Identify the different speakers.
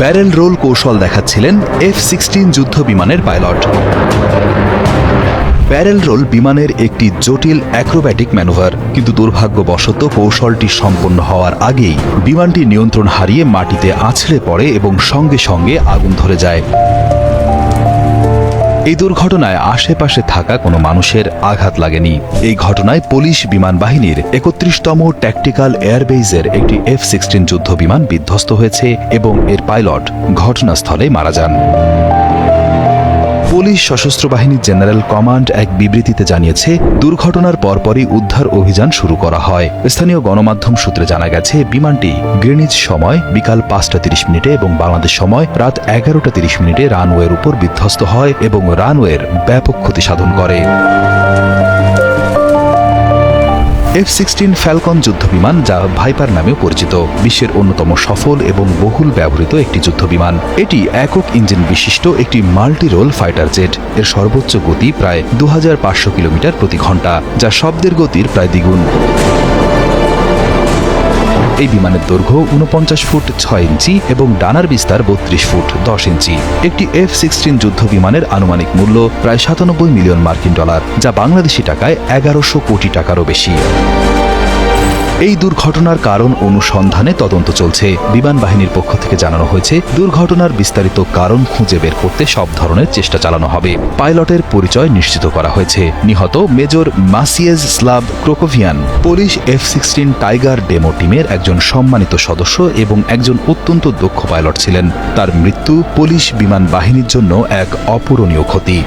Speaker 1: Barrel role কৌশল দেখাচ্ছিলেন F sixteen যুদ্ধ বিমানের পাইলট। ব্যারেল রোল বিমানের একটি জটিল অ্যাক্রোব্যাটিক ম্যানুভার, কিন্তু দুর্ভাগ্যবশত কৌশলটি সম্পন্ন হওয়ার আগেই বিমানটি নিয়ন্ত্রণ হারিয়ে মাটিতে আছড়ে পড়ে এবং সঙ্গে সঙ্গে আগুন ধরে যায়। এই দুর্ঘটনায় আশেপাশে থাকা কোনো মানুষের আঘাত লাগেনি। এই ঘটনায় পুলিশ বিমান বাহিনীর একত্রিশতম ট্যাকটিক্যাল এয়ারবেইজের একটি এফ সিক্সটিন যুদ্ধ বিমান বিধ্বস্ত হয়েছে এবং এর পাইলট ঘটনাস্থলে মারা যান। পুলিশ সশস্ত্র বাহিনীর জেনারেল কমান্ড এক বিবৃতিতে জানিয়েছে, দুর্ঘটনার পরপরই উদ্ধার অভিযান শুরু করা হয়। স্থানীয় গণমাধ্যম সূত্রে জানা গেছে, বিমানটি গ্রিনিজ সময় বিকাল পাঁচটা তিরিশ মিনিটে এবং বাংলাদেশ সময় রাত এগারোটা তিরিশ মিনিটে রানওয়ের উপর বিধ্বস্ত হয় এবং রানওয়ের ব্যাপক ক্ষতি সাধন করে। এফ সিক্সটিন ফ্যালকন যুদ্ধবিমান যা ভাইপার নামেও পরিচিত। বিশ্বের অন্যতম সফল এবং বহুল ব্যবহৃত একটি যুদ্ধবিমান। এটি একক ইঞ্জিন বিশিষ্ট একটি মাল্টি রোল ফাইটার জেট। এর সর্বোচ্চ গতি প্রায় দু হাজার পাঁচশো কিলোমিটার প্রতি ঘণ্টা, যা শব্দের গতির প্রায় দ্বিগুণ। এই বিমানের দৈর্ঘ্য উনপঞ্চাশ ফুট ছয় ইঞ্চি এবং ডানার বিস্তার বত্রিশ ফুট দশ ইঞ্চি। একটি এফ সিক্সটিন যুদ্ধ বিমানের আনুমানিক মূল্য প্রায় সাতানব্বই মিলিয়ন মার্কিন ডলার, যা বাংলাদেশি টাকায় এগারোশো কোটি টাকারও বেশি। এই দুর্ঘটনার কারণ অনুসন্ধানে তদন্ত চলছে। বিমান বাহিনীর পক্ষ থেকে জানানো হয়েছে, দুর্ঘটনার বিস্তারিত কারণ খুঁজে বের করতে সব ধরনের চেষ্টা চালানো হবে। পাইলটের পরিচয় নিশ্চিত করা হয়েছে। নিহত major Maciej slab ক্রোকোভিয়ান, Polish F sixteen tiger demo টিমের একজন সম্মানিত সদস্য এবং একজন অত্যন্ত দক্ষ পাইলট ছিলেন। তার মৃত্যু পুলিশ বিমান বাহিনীর জন্য এক অপূরণীয় ক্ষতি।